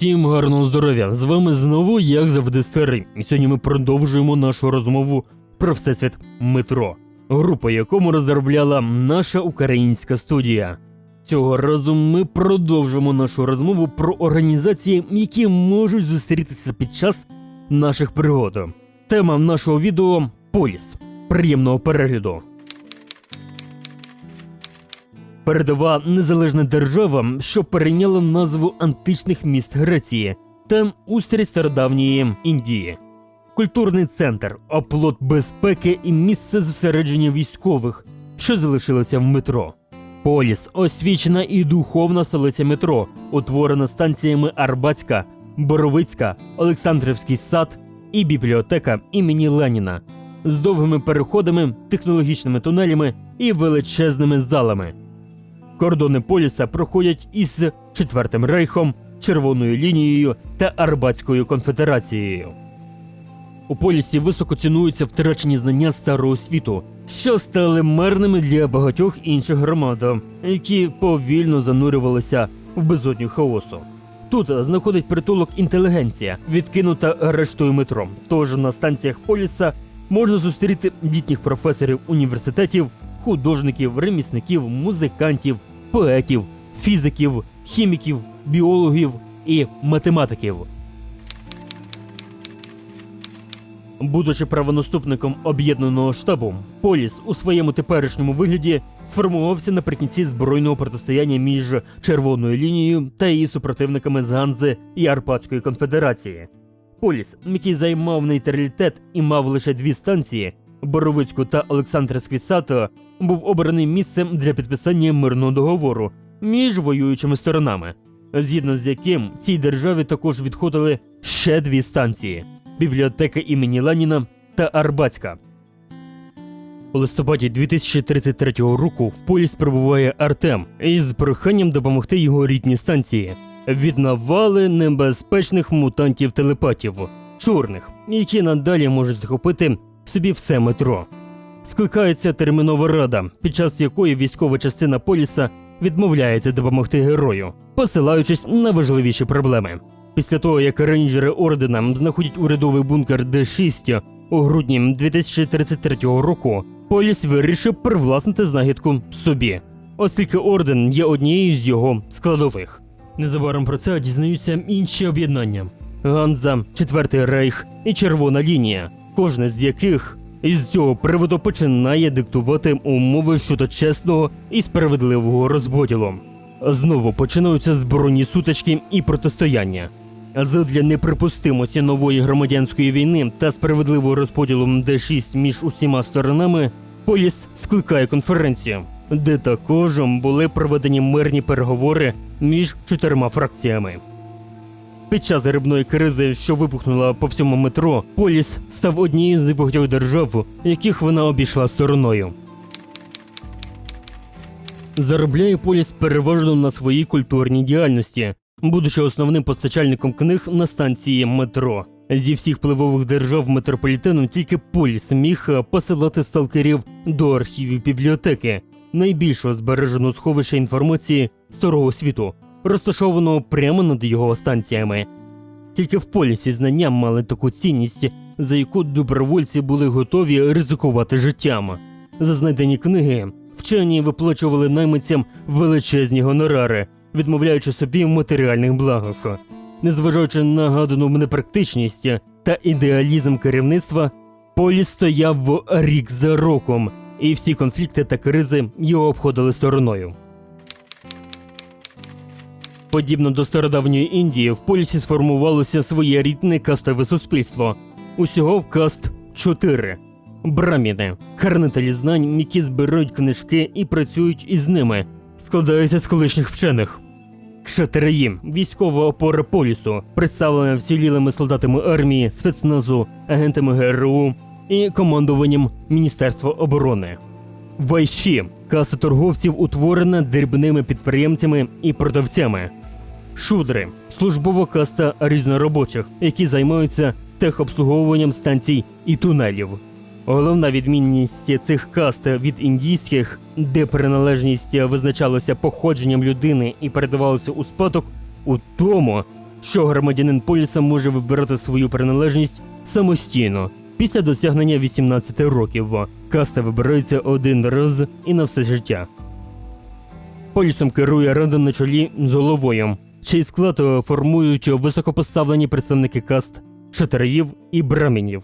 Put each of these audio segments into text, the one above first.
Усім гарного здоров'я! З вами знову, як завжди, старий. І сьогодні ми продовжуємо нашу розмову про всесвіт метро, група якому розробляла наша українська студія. Цього разу ми продовжимо нашу розмову про організації, які можуть зустрітися під час наших пригод. Тема нашого відео Поліс. Приємного перегляду. Передова незалежна держава, що перейняла назву античних міст Греції та устрій стародавньої Індії. Культурний центр, оплот безпеки і місце зосередження військових, що залишилося в метро. Поліс освічена і духовна столиця метро, утворена станціями Арбатська, Боровицька, Олександрівський сад і бібліотека імені Леніна з довгими переходами, технологічними тунелями і величезними залами. Кордони поліса проходять із Четвертим рейхом, Червоною лінією та Арбатською конфедерацією. У полісі високо цінуються втрачені знання старого світу, що стали мерними для багатьох інших громад, які повільно занурювалися в безодню хаосу. Тут знаходить притулок інтелігенція, відкинута рештою метро. Тож на станціях поліса можна зустріти літніх професорів університетів, художників, ремісників, музикантів, поетів, фізиків, хіміків, біологів і математиків. Будучи правонаступником об'єднаного штабу, Поліс у своєму теперішньому вигляді сформувався наприкінці збройного протистояння між Червоною лінією та її супротивниками з Ганзи і Арпатської конфедерації. Поліс, який займав нейтралітет і мав лише дві станції Боровицьку та Олександрівський сад, був обраний місцем для підписання мирного договору між воюючими сторонами, згідно з яким цій державі також відходили ще дві станції бібліотека імені Леніна та Арбатська. У листопаді 2033 року в поліс прибуває Артем із проханням допомогти його рідній станції від навали небезпечних мутантів телепатів, чорних, які надалі можуть захопити собі все метро. Скликається термінова рада, під час якої військова частина поліса відмовляється допомогти герою, посилаючись на важливіші проблеми. Після того, як рейнджери ордена знаходять урядовий бункер Д6 у грудні 2033 року, поліс вирішив привласнити знахідку собі, оскільки орден є однією з його складових. Незабаром про це дізнаються інші об'єднання: Ганза, Четвертий Рейх і Червона лінія, кожне з яких із цього приводу починає диктувати умови щодо чесного і справедливого розподілу. Знову починаються збройні сутички і протистояння. Задля неприпустимості нової громадянської війни та справедливого розподілу Д6 між усіма сторонами, Поліс скликає конференцію, де також були проведені мирні переговори між чотирма фракціями. Під час грибної кризи, що вибухнула по всьому метро, Поліс став однією з багатьох держав, яких вона обійшла стороною. Заробляє Поліс переважно на своїй культурній діяльності, будучи основним постачальником книг на станції метро. Зі всіх впливових держав метрополітену тільки Поліс міг посилати сталкерів до архівів бібліотеки, найбільшого збереженого сховища інформації старого світу, розташованого прямо над його станціями. Тільки в полісі знання мали таку цінність, за яку добровольці були готові ризикувати життям. За знайдені книги вчені виплачували наймицям величезні гонорари, відмовляючи собі матеріальних благах. Незважаючи на гадану непрактичність та ідеалізм керівництва, поліс стояв рік за роком, і всі конфлікти та кризи його обходили стороною. Подібно до стародавньої Індії, в полісі сформувалося своєрідне кастове суспільство. Усього каст 4. Браміни, хранителі знань, які збирають книжки і працюють із ними, складаються з колишніх вчених. Кшатереї – військова опора полісу, представлена вцілілими солдатами армії, спецназу, агентами ГРУ і командуванням Міністерства оборони. Вайші – каса торговців, утворена дрібними підприємцями і продавцями. Шудри службова каста різноробочих, які займаються техобслуговуванням станцій і тунелів. Головна відмінність цих каст від індійських, де приналежність визначалася походженням людини і передавалася у спадок, у тому, що громадянин поліса може вибирати свою приналежність самостійно. Після досягнення 18 років каста вибирається один раз і на все життя. Полісом керує рада на чолі з головою, чий склад е, формують високопоставлені представники каст, шатараїв і брамінів.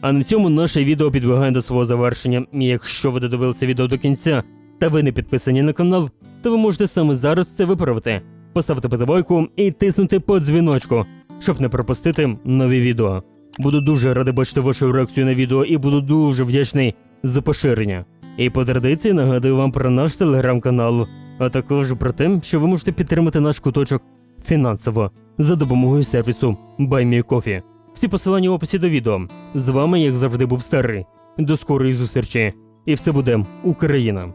А на цьому наше відео підбігає до свого завершення. Якщо ви додивилися відео до кінця та ви не підписані на канал, то ви можете саме зараз це виправити. Поставити подобайку і тиснути по дзвіночку, щоб не пропустити нові відео. Буду дуже радий бачити вашу реакцію на відео і буду дуже вдячний за поширення. І по традиції нагадую вам про наш телеграм-канал, а також про те, що ви можете підтримати наш куточок фінансово за допомогою сервісу BuyMeCoffee. Всі посилання в описі до відео. З вами, як завжди, був старий. До скорої зустрічі. І все буде Україна!